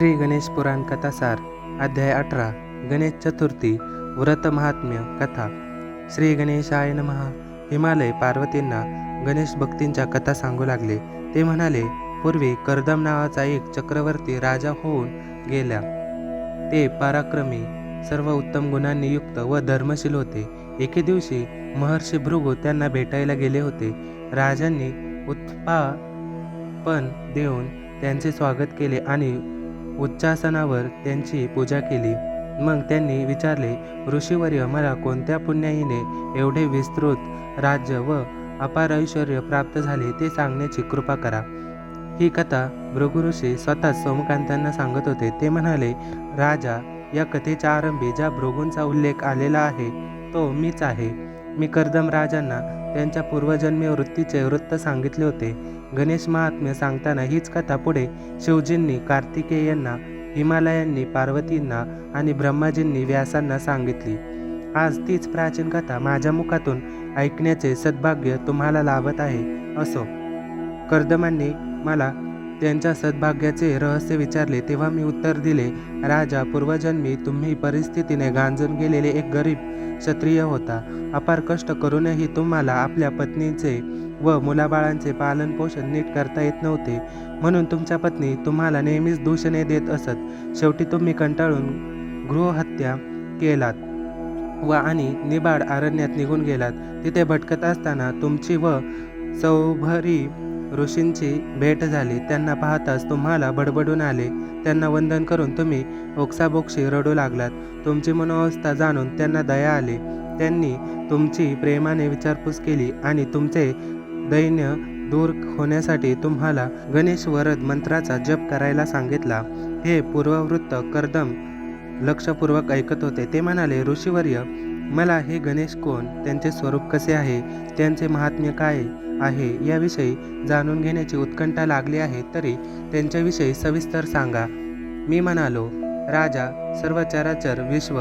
श्री गणेश पुराण कथासार अध्याय अठरा गणेश चतुर्थी व्रत महात्म्य कथा. श्री गणेशाय महा हिमालय पार्वतींना गणेश भक्तींच्या कथा सांगू लागले. ते म्हणाले पूर्वी कर्दम नावाचा एक चक्रवर्ती राजा होऊन गेला. ते पराक्रमी सर्व उत्तम गुणांनी युक्त व धर्मशील होते. एके दिवशी महर्षी भृगू त्यांना भेटायला गेले होते. राजांनी उत्पापन देऊन त्यांचे स्वागत केले आणि उच्चासनावर त्यांची पूजा केली. मग त्यांनी विचारले ऋषीवर्य मला कोणत्या पुण्याईने एवढे विस्तृत राज्य व अपार ऐश्वर प्राप्त झाले ते सांगण्याची कृपा करा. ही कथा भृगु ऋषी स्वतःच सोमकांतांना सांगत होते. ते म्हणाले राजा या कथेच्या आरंभी ज्या भृगूंचा उल्लेख आलेला आहे तो मीच आहे. मी कर्दम राजांना त्यांच्या पूर्वजन्मी वृत्तीचे वृत्त सांगितले होते. गणेश महात्म्य सांगताना हीच कथा पुढे शिवजींनी कार्तिकेयांना हिमालयांनी पार्वतींना आणि ब्रह्माजींनी व्यासांना सांगितली. आज तीच प्राचीन कथा माझ्या मुखातून ऐकण्याचे सद्भाग्य तुम्हाला लाभत आहे असो. कर्दमांनी मला त्यांच्या सद्भाग्याचे रहस्य विचारले तेव्हा मी उत्तर दिले राजा पूर्वजन्मी तुम्ही परिस्थितीने गांजून गेलेले एक गरीब क्षत्रिय होता. अपार कष्ट करूनही तुम्हाला आपल्या पत्नीचे व मुलाबाळांचे पालन पोषण नीट करता येत नव्हते. म्हणून तुमच्या पत्नी तुम्हाला नेहमीच दूषणे देत असत. शेवटी तुम्ही कंटाळून गृहहत्या केलात व आणि निबाड अरण्यात निघून गेलात. तिथे भटकत असताना तुमची व सौभरी ऋषींची भेट झाली. त्यांना पाहताच तुम्हाला बडबडून आले. त्यांना वंदन करून तुम्ही ओक्साबोक्षी रडू लागलात. तुमची मनोवस्था जाणून त्यांना दया आली. त्यांनी तुमची प्रेमाने विचारपूस केली आणि तुमचे दैन्य दूर होण्यासाठी तुम्हाला गणेश वरद मंत्राचा जप करायला सांगितला. हे पूर्ववृत्त कर्दम लक्षपूर्वक ऐकत होते. ते म्हणाले ऋषीवर्य मला हे गणेश कोण? त्यांचे स्वरूप कसे आहे? त्यांचे महात्म्य काय आहे? याविषयी जाणून घेण्याची उत्कंठा लागली आहे तरी त्यांच्याविषयी सविस्तर सांगा. मी म्हणालो राजा सर्व चराचर विश्व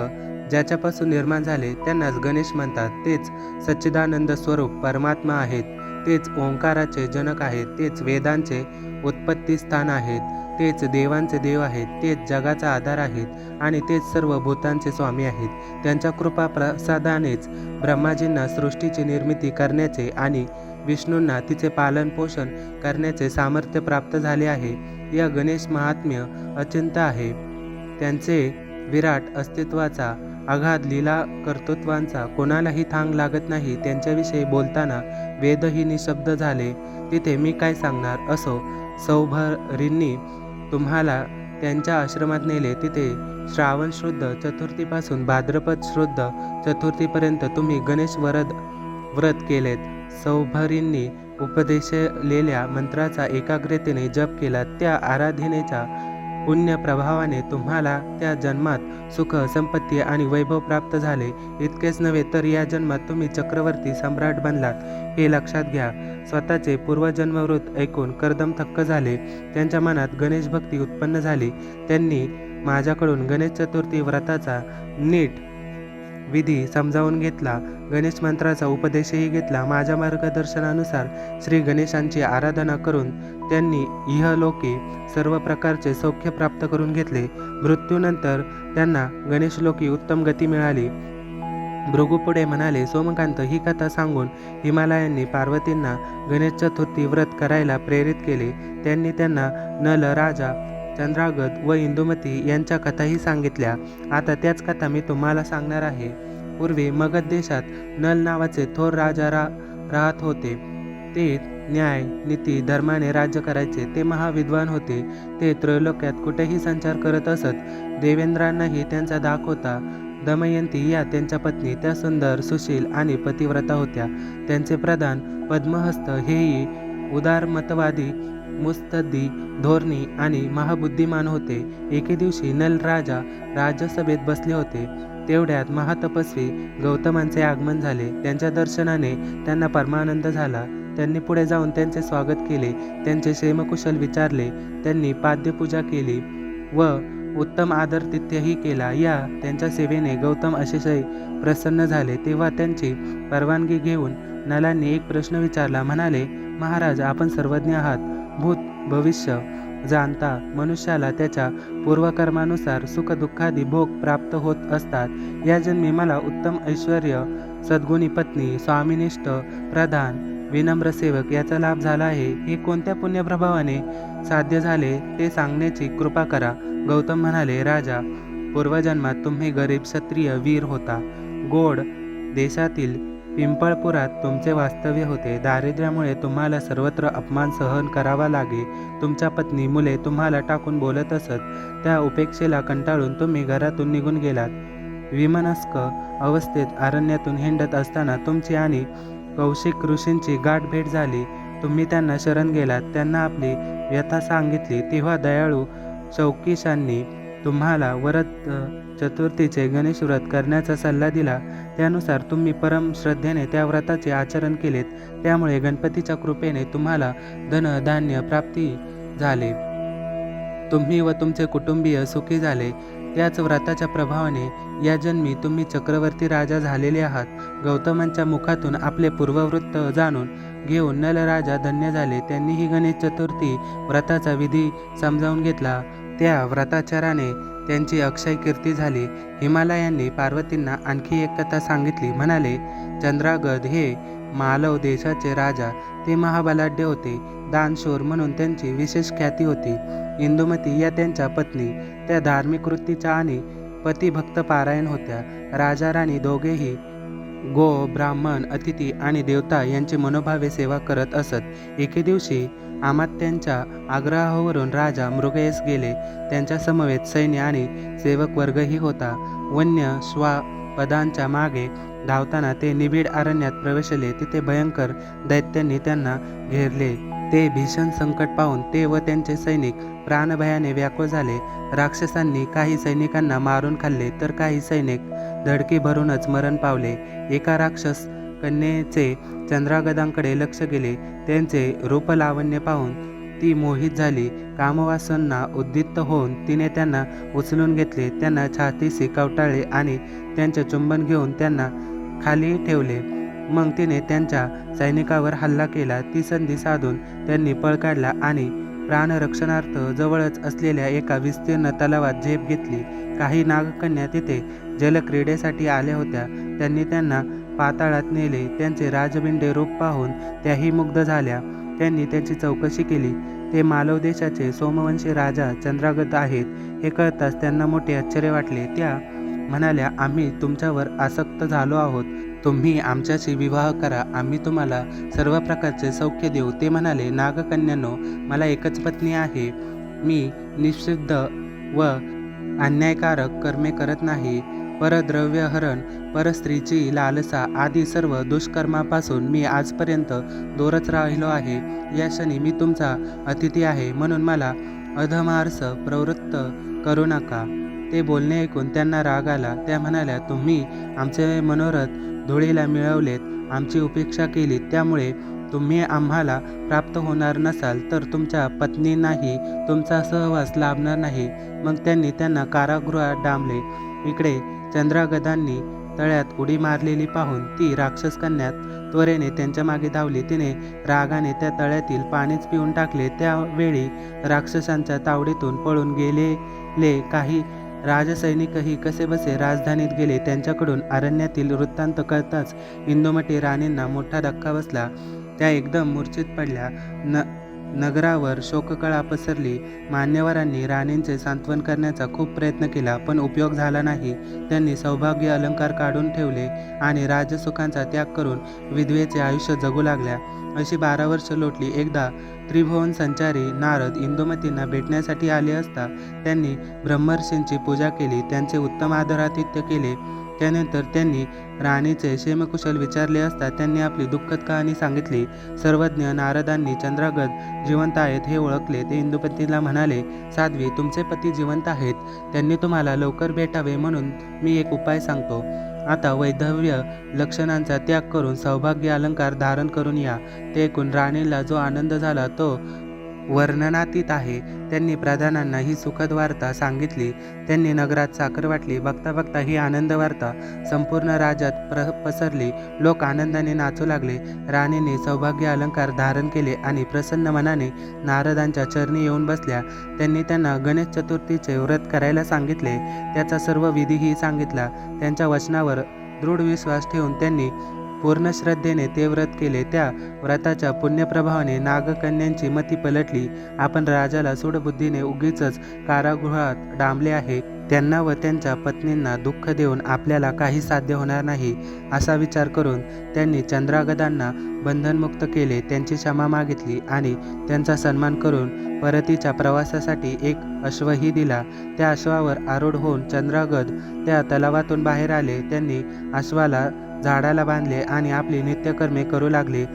ज्याच्यापासून निर्माण झाले त्यांनाच गणेश म्हणतात. तेच सच्चिदानंद स्वरूप परमात्मा आहेत. तेच ओंकाराचे जनक आहेत तेच वेदांचे उत्पत्ती स्थान आहेत तेच देवांचे देव आहेत तेच जगाचा आधार आहेत आणि तेच सर्व भूतांचे स्वामी आहेत. त्यांच्या कृपा प्रसादानेच ब्रह्माजींना सृष्टीची निर्मिती करण्याचे आणि विष्णूंना तिचे पालन पोषण करण्याचे सामर्थ्य प्राप्त झाले आहे. या गणेश महात्म्य अचिंत आहे. त्यांचे विराट अस्तित्वाचा अगाध लीला कर्तृत्वांचा कोणालाही थांग लागत नाही त्यांच्याविषयी बोलताना वेदही निशब्द झाले. तिथे मी काय सांगणार? असो सौभरींनी तुम्हाला त्यांच्या आश्रमात नेले. तिथे श्रावण शुद्ध चतुर्थीपासून भाद्रपद शुद्ध चतुर्थीपर्यंत तुम्ही गणेश वरद व्रत केलेत. सौभरींनी उपदेशलेल्या मंत्राचा एकाग्रतेने जप केला. त्या आराधनेच्या पुण्य प्रभावाने तुम्हाला त्या जन्मात सुख संपत्ती आणि वैभव प्राप्त झाले. इतकेच नव्हे तर या जन्मात तुम्ही चक्रवर्ती सम्राट बनलात. हे लक्षात घ्या स्वतःचे पूर्वजन्मवृत ऐकून कर्दम थक्क झाले. त्यांच्या मनात गणेश भक्ती उत्पन्न झाली. त्यांनी माझ्याकडून गणेश चतुर्थी व्रताचा नीट विधी समजावून घेतला. गणेश मंत्राचा उपदेशही घेतला. माझ्या मार्गदर्शनानुसार श्री गणेशांची आराधना करून त्यांनी इहलोके सर्व प्रकारचे सौख्य प्राप्त करून घेतले. मृत्यूनंतर त्यांना गणेशलोकी उत्तम गती मिळाली. भृगुपुढे म्हणाले सोमकांत ही कथा सांगून हिमालयांनी पार्वतींना गणेश चतुर्थी व्रत करायला प्रेरित केले. त्यांनी त्यांना नल राजा चंद्रागत व इंदुमती यांच्या कथाही सांगितल्या. आता त्याच कथा मी तुम्हाला सांगणार आहे. पूर्वी मगध देशात नल नावाचे थोर राजा रा राहत होते. ते न्याय नीती धर्माने राज्य करायचे. ते महाविद्वान होते. ते त्रैलोक्यात कुठेही संचार करत असत. देवेंद्रांनाही त्यांचा धाक होता. दमयंती या त्यांच्या पत्नी त्या सुंदर सुशील आणि पतिव्रता होत्या. त्यांचे प्रधान पद्महस्त हेही उदारमतवादी मुस्तद्दी धोरणी आणि महाबुद्धिमान होते. एके दिवशी नल राजा राज्यसभेत बसले होते. तेवढ्यात महातपस्वी गौतमांचे आगमन झाले. त्यांच्या दर्शनाने त्यांना परमानंद झाला. त्यांनी पुढे जाऊन त्यांचे स्वागत केले. त्यांचे क्षेमकुशल विचारले. त्यांनी पाद्यपूजा केली व उत्तम आदर तिथ्यही केला. या त्यांच्या सेवेने गौतम अतिशय प्रसन्न झाले. तेव्हा त्यांची परवानगी घेऊन नलांनी एक प्रश्न विचारला. म्हणाले महाराज आपण सर्वज्ञ आहात. भूत भविष्य जाणता मनुष्याला त्याच्या पूर्वकर्मानुसार सुखदुःखादी भोग प्राप्त होत असतात. या जन्मी मला उत्तम ऐश्वर सद्गुणी पत्नी स्वामिनिष्ठ प्रधान विनम्र सेवक याचा लाभ झाला आहे. हे कोणत्या पुण्यप्रभावाने साध्य झाले ते सांगण्याची कृपा करा. गौतम म्हणाले राजा पूर्वजन्मात तुम्ही गरीब क्षत्रिय वीर होता. गोड देशातील पिंपळपुरात तुमचे वास्तव्य होते. दारिद्र्यामुळे तुम्हाला सर्वत्र अपमान सहन करावा लागे. तुमच्या पत्नी मुले तुम्हाला टाकून बोलत असत. त्या उपेक्षेला कंटाळून तुम्ही घरातून निघून गेलात. विमनस्क अवस्थेत अरण्यातून हिंडत असताना तुमची आणि कौशिक ऋषींची गाठ भेट झाली. तुम्ही त्यांना शरण गेलात. त्यांना आपली व्यथा सांगितली. तेव्हा दयाळू चौकीशांनी तुम्हाला व्रत चतुर्थीचे गणेश व्रत करण्याचा सल्ला दिला. त्यानुसार तुम्ही परम श्रद्धेने त्या व्रताचे आचरण केलेत. त्यामुळे गणपतीच्या कृपेने तुम्हाला धन धान्य प्राप्ती झाले. तुम्ही व तुमचे कुटुंबीय सुखी झाले. त्याच व्रताच्या प्रभावाने या जन्मी तुम्ही चक्रवर्ती राजा झालेले आहात. गौतमांच्या मुखातून आपले पूर्ववृत्त जाणून घेऊन नलराजा धन्य झाले. त्यांनीही गणेश चतुर्थी व्रताचा विधी समजावून घेतला. त्या व्रताचाराने त्यांची अक्षय कीर्ती झाली. हिमालयांनी पार्वतींना आणखी एक कथा सांगितली. म्हणाले चंद्रागद हे मालव देशाचे राजा. ते महाबलाढ्य होते. दानशूर म्हणून त्यांची विशेष ख्याती होती. इंदुमती या त्यांच्या पत्नी. त्या धार्मिक वृत्तीच्या आणि पतिभक्त पारायण होत्या. राजा राणी दोघेही गो ब्राह्मण अतिथी आणि देवता यांची मनोभावे सेवा करत असत. एके दिवशी आमात्यांच्या आग्रहावरून राजा मृगयेस गेले. त्यांच्या समवेत सैन्य आणि सेवक वर्गही होता. वन्य श्वा पदांच्या मागे धावताना ते निबिड अरण्यात प्रवेशले. तिथे भयंकर दैत्यांनी त्यांना घेरले. ते भीषण संकट पाहून ते व त्यांचे सैनिक प्राणभयाने व्याकुळ झाले. राक्षसांनी काही सैनिकांना मारून खाल्ले तर काही सैनिक धडकी भरूनच मरण पावले. एका राक्षस कन्येचे चंद्रागदांकडे लक्ष गेले. त्यांचे रूपलावण्य पाहून ती मोहित झाली. कामवासांना उद्दित होऊन तिने त्यांना उचलून घेतले. त्यांना छातीशी कवटाळले आणि त्यांचे चुंबन घेऊन त्यांना खाली ठेवले. मग तिने त्यांच्या सैनिकावर हल्ला केला. ती संधी साधून त्यांनी पळ काढला आणि प्राणरक्षणार्थ जवळच असलेल्या एका विस्तीर्ण तलावात झेप घेतली. काही नागकन्या तिथे जलक्रीडेसाठी आल्या होत्या. त्यांनी त्यांना पाताळात नेले. त्यांचे राजबिंडे रूप पाहून त्याही मुग्ध झाल्या. त्यांनी त्यांची चौकशी केली. ते मालव देशाचे सोमवंशी राजा चंद्रागत आहेत. हे कळताच त्यांना मोठे आश्चर्य वाटले. त्या म्हणाल्या आम्ही तुमच्यावर आसक्त झालो आहोत. तुम्ही आमच्याशी विवाह करा. आम्ही तुम्हाला सर्व प्रकारचे सौख्य देऊ. ते म्हणाले नागकन्यानो मला एकच पत्नी आहे. मी निषिद्ध व अन्यायकारक कर्मे करत नाही. परद्रव्यहरण परस्त्रीची लालसा आदी सर्व दुष्कर्मापासून मी आजपर्यंत दूरच राहिलो आहे. या क्षणी मी तुमचा अतिथी आहे. म्हणून मला अधमार्स प्रवृत्त करू नका. ते बोलणे ऐकून त्यांना राग आला. त्या म्हणाल्या तुम्ही आमचे मनोरथ धुळीला मिळवलेत आमची उपेक्षा केली त्यामुळे तुम्ही आम्हाला प्राप्त होणार नसाल तर तुमच्या पत्नींनाही तुमचा सहवास लाभणार नाही. मग त्यांनी त्यांना कारागृहात डांबले. इकडे चंद्रागदांनी तळ्यात उडी मारलेली पाहून ती राक्षस कन्यात त्वरेने त्यांच्या मागे धावली. तिने रागाने त्या तळ्यातील पाणीच पिऊन टाकले. त्यावेळी राक्षसांच्या तावडीतून पळून गेलेले काही राजसैनिकही कसे बसे राजधानीत गेले त्यांच्याकडून अरण्यातील वृत्तांत कळताच इंदुमती राणींना मोठा धक्का बसला. त्या एकदम मूर्छित पडल्या. न नगरावर शोककळा पसरली. मान्यवरांनी राणींचे सांत्वन करण्याचा खूप प्रयत्न केला पण उपयोग झाला नाही. त्यांनी सौभाग्य अलंकार काढून ठेवले आणि राजसुखांचा त्याग करून विधवेचे आयुष्य जगू लागल्या. अशी बारा वर्ष लोटली. एकदा त्रिभुवन संचारी नारद इंदुमतींना भेटण्यासाठी आले असता त्यांनी ब्रह्मर्षींची पूजा केली. त्यांचे उत्तम आदरातिथ्य केले. त्यानंतर त्यांनी राणीचे क्षेमकुशल विचारले असता त्यांनी आपली दुःखद कहाणी सांगितली. सर्वज्ञ नारदांनी चंद्रागत जिवंत आहेत हे ओळखले. ते इंदुपतीला म्हणाले साध्वी तुमचे पती जिवंत आहेत. त्यांनी तुम्हाला लवकर भेटावे म्हणून मी एक उपाय सांगतो. आता वैधव्य लक्षणांचा त्याग करून सौभाग्य अलंकार धारण करून या. ते ऐकून राणीला जो आनंद झाला तो वर्णनातीत आहे. त्यांनी प्रधानांना ही सुखद वार्ता सांगितली. त्यांनी नगरात साखर वाटली. बघता बघता ही आनंद वार्ता संपूर्ण राज्यात प्र पसरली. लोक आनंदाने नाचू लागले. राणीने सौभाग्य अलंकार धारण केले आणि प्रसन्न मनाने नारदांच्या चरणी येऊन बसल्या. त्यांनी त्यांना गणेश चतुर्थीचे व्रत करायला सांगितले. त्याचा सर्व विधीही सांगितला. त्यांच्या वचनावर दृढ विश्वास ठेवून त्यांनी पूर्ण श्रद्धेने ते व्रत केले त्या व्रताच्या पुण्यप्रभावाने नागकन्यांची मती पलटली. आपण राजाला सूडबुद्धीने उगीच कारागृहात डांबले आहे. त्यांना व त्यांच्या पत्नींना दुःख देऊन आपल्याला काही साध्य होणार नाही असा विचार करून त्यांनी चंद्रागदांना बंधनमुक्त केले त्यांची क्षमा मागितली आणि त्यांचा सन्मान करून परतीच्या प्रवासासाठी एक अश्वही दिला. त्या अश्वावर आरूढ होऊन चंद्रागद त्या तलावातून बाहेर आले. त्यांनी अश्वाला झाडाला बांधले आणि आपली नित्यकर्मे करू लागले.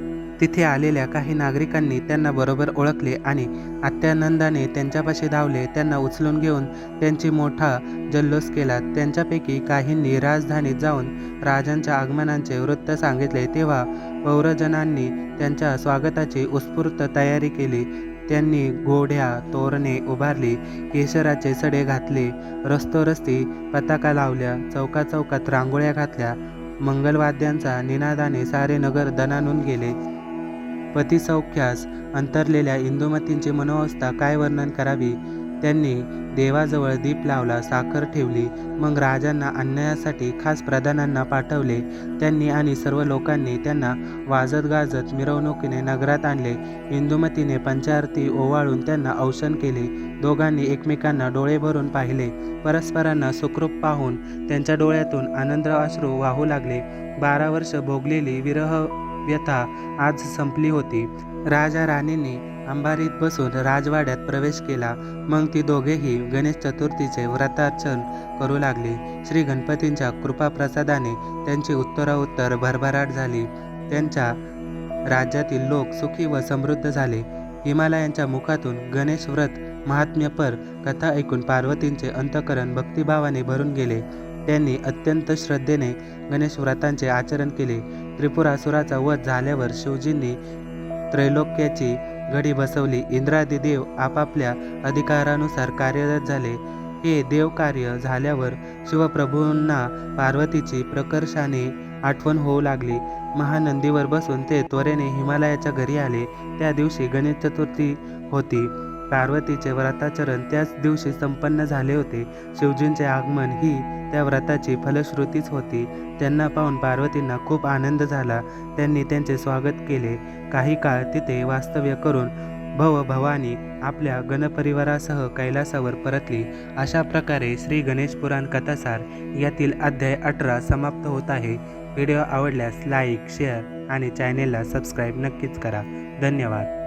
तिथे आलेल्या काही नागरिकांनी त्यांना बरोबर ओळखले आणि अत्यानंदाने त्यांच्यापाशी धावले. त्यांना उचलून घेऊन त्यांची मोठा जल्लोष केला. त्यांच्यापैकी काहींनी राजधानीत जाऊन राजांच्या आगमनांचे वृत्त सांगितले. तेव्हा पौरजनांनी त्यांच्या स्वागताची उत्स्फूर्त तयारी केली. त्यांनी घोड्या तोरणे उभारली केशराचे सडे घातले रस्तोरस्ती पताका लावल्या चौका चौकात रांगोळ्या घातल्या मंगलवाद्यांचा निनादाने सारे नगर दणानून गेले. पतिसौख्यास अंतरलेल्या इंदुमतींची मनोवस्था काय वर्णन करावी? त्यांनी देवाजवळ दीप लावला साखर ठेवली मग राजांना अन्यायासाठी खास प्रधानांना पाठवले. त्यांनी आणि सर्व लोकांनी त्यांना वाजत गाजत मिरवणुकीने नगरात आणले. इंदुमतीने पंचारती ओवाळून त्यांना औषण केले. दोघांनी एकमेकांना डोळे भरून पाहिले. परस्परांना सुखरूप पाहून त्यांच्या डोळ्यातून आनंद अश्रू वाहू लागले. बारा वर्ष भोगलेली विरह व्यथा आज संपली होती. राजा राणींनी अंबारीत बसून राजवाड्यात प्रवेश केला. मग ती दोघेही गणेश चतुर्थीचे व्रतार्चन करू लागले. श्री गणपतींच्या कृपाप्रसादाने त्यांची उत्तरोत्तर भरभराट झाली. त्यांच्या राज्यातील लोक सुखी व समृद्ध झाले. हिमालयांच्या मुखातून गणेश व्रत महात्म्यपर कथा ऐकून पार्वतींचे अंतकरण भक्तिभावाने भरून गेले. त्यांनी अत्यंत श्रद्धेने गणेश व्रतांचे आचरण केले. त्रिपुरासुराचा वध झाल्यावर शिवजींनी त्रैलोक्याची घडी बसवली. इंद्रादी देव आपापल्या अधिकारानुसार कार्यरत झाले. हे देवकार्य झाल्यावर शिवप्रभूंना पार्वतीची प्रकर्षाने आठवण होऊ लागली. महानंदीवर बसून ते त्वरेने हिमालयाच्या घरी आले. त्या दिवशी गणेश चतुर्थी होती. पार्वतीचे व्रताचरण त्याच दिवशी संपन्न झाले होते. शिवजींचे आगमन ही त्या व्रताची फलश्रुतीच होती. त्यांना पाहून पार्वतींना खूप आनंद झाला. त्यांनी त्यांचे स्वागत केले. काही काळ तिथे वास्तव्य करून भव भवानी आपल्या गणपरिवारासह कैलासावर परतली. अशा प्रकारे श्री गणेश पुराण कथासार यातील अध्याय अठरा समाप्त होत आहे. व्हिडिओ आवडल्यास लाईक शेअर आणि चॅनेलला सबस्क्राईब नक्कीच करा. धन्यवाद.